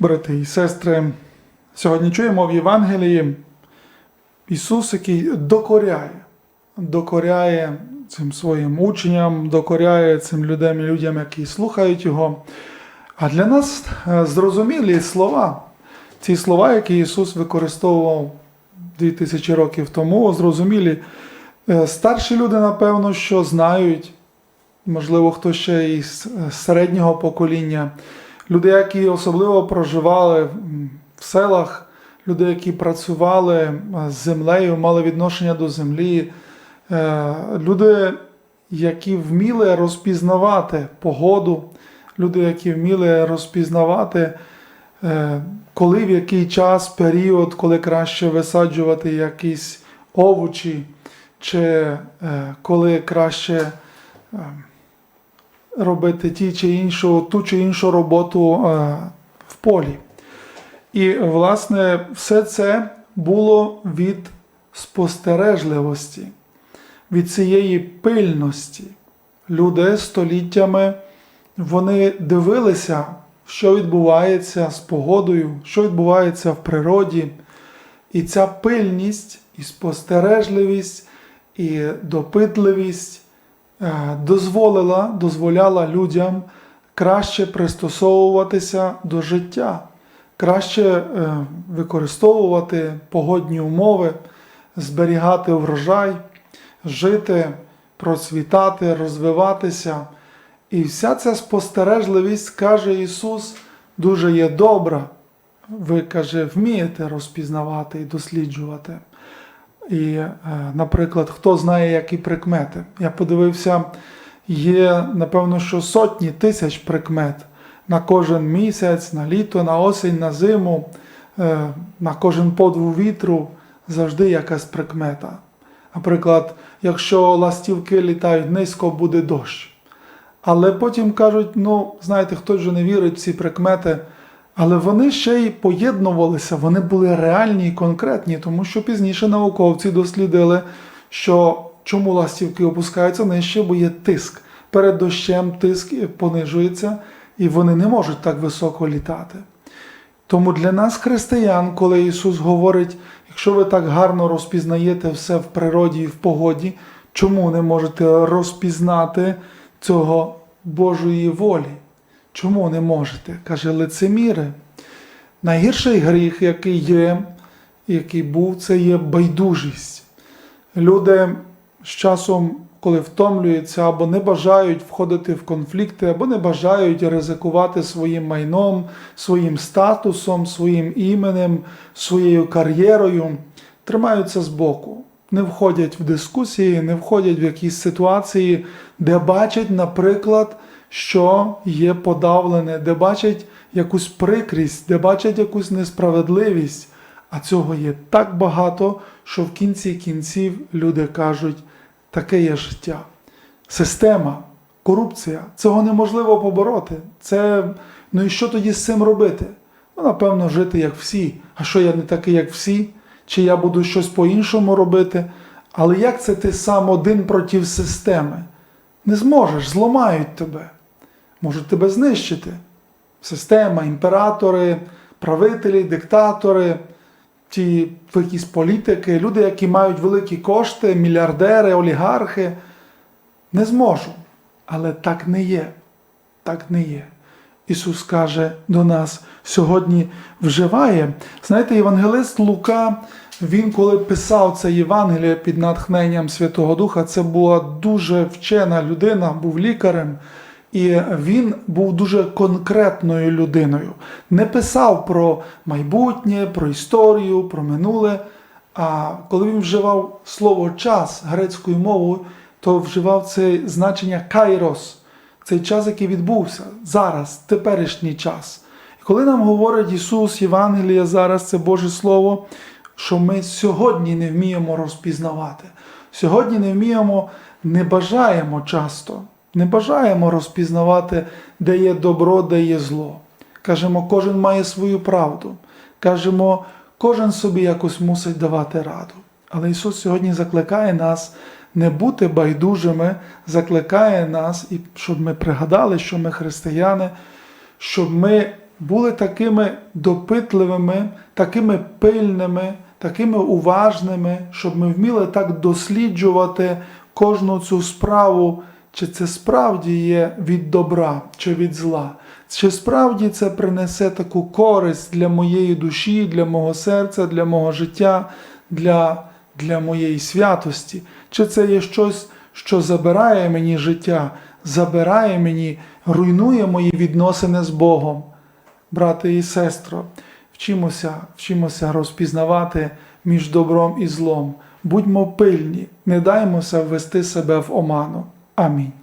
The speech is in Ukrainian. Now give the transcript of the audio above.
Брати і сестри, сьогодні чуємо в Євангелії Ісус, який докоряє, докоряє цим своїм учням, докоряє цим людям, і людям, які слухають Його. А для нас е, зрозумілі слова, ці слова, які Ісус використовував 2000 років тому, зрозумілі. Е, Старші люди, напевно, що знають, можливо, хто ще із е, середнього покоління, люди, які особливо проживали в селах, люди, які працювали е, з землею, мали відношення до землі, е, люди, які вміли розпізнавати погоду, люди, які вміли розпізнавати, е, коли в який час, період, коли краще висаджувати якісь овочі, чи коли краще е, робити ті чи іншу, ту чи іншу роботу е, в полі. І, власне, все це було від спостережливості, від цієї пильності. Люди століттями вони дивилися, що відбувається з погодою, що відбувається в природі. І ця пильність, і спостережливість, і допитливість дозволила, дозволяла людям краще пристосовуватися до життя, краще е, використовувати погодні умови, зберігати врожай, жити, процвітати, розвиватися. І вся ця спостережливість, каже Ісус, дуже є добра. Ви, каже, вмієте розпізнавати і досліджувати. І, е, наприклад, хто знає, які прикмети. Я подивився, є, напевно, що сотні тисяч прикмет на кожен місяць, на літо, на осінь, на зиму, е, на кожен подву вітру завжди якась прикмета. Наприклад, якщо ластівки літають низько, буде дощ. Але потім кажуть, ну, знаєте, хтось же не вірить в ці прикмети. Але вони ще й поєднувалися, вони були реальні і конкретні, тому що пізніше науковці дослідили, що чому ластівки опускаються нижче, бо є тиск. Перед дощем тиск понижується, і вони не можуть так високо літати. Тому для нас, християн, коли Ісус говорить, якщо ви так гарно розпізнаєте все в природі і в погоді, чому не можете розпізнати цього Божої волі? Чому не можете? Каже лицеміри. Найгірший гріх, який є, який був, це є байдужість. Люди з часом, коли втомлюються або не бажають входити в конфлікти, або не бажають ризикувати своїм майном, своїм статусом, своїм іменем, своєю кар'єрою, тримаються збоку, не входять в дискусії, не входять в якісь ситуації, де бачать, наприклад, що є подавлене, де бачать якусь прикрість, де бачать якусь несправедливість. А цього є так багато, що в кінці кінців люди кажуть, таке є життя. Система, корупція, цього неможливо побороти. Це, ну і що тоді з цим робити? Ну, напевно, жити як всі. А що я не такий, як всі? Чи я буду щось по-іншому робити? Але як це ти сам один проти системи? Не зможеш, зламають тебе, можуть тебе знищити. Система, імператори, правителі, диктатори, ті якісь політики, люди, які мають великі кошти, мільярдери, олігархи. Не зможу. Але так не є. Так не є. Ісус каже до нас сьогодні вживає. Знаєте, євангелист Лука, він коли писав це Євангеліє під натхненням Святого Духа, це була дуже вчена людина, був лікарем, і він був дуже конкретною людиною. Не писав про майбутнє, про історію, про минуле. А коли він вживав слово час грецькою мовою, то вживав це значення кайрос цей час, який відбувся зараз, теперішній час. І коли нам говорить Ісус, Євангелія зараз, це Боже Слово, що ми сьогодні не вміємо розпізнавати, сьогодні не вміємо, не бажаємо часто, не бажаємо розпізнавати, де є добро, де є зло. Кажемо, кожен має свою правду. Кажемо, кожен собі якось мусить давати раду. Але Ісус сьогодні закликає нас не бути байдужими, закликає нас, і щоб ми пригадали, що ми християни, щоб ми були такими допитливими, такими пильними, такими уважними, щоб ми вміли так досліджувати кожну цю справу, чи це справді є від добра, чи від зла. Чи справді це принесе таку користь для моєї душі, для мого серця, для мого життя, для, для моєї святості? Чи це є щось, що забирає мені життя, забирає мені, руйнує мої відносини з Богом? Брате і сестро, вчимося, вчимося розпізнавати між добром і злом. Будьмо пильні, не даймося ввести себе в оману. Amén.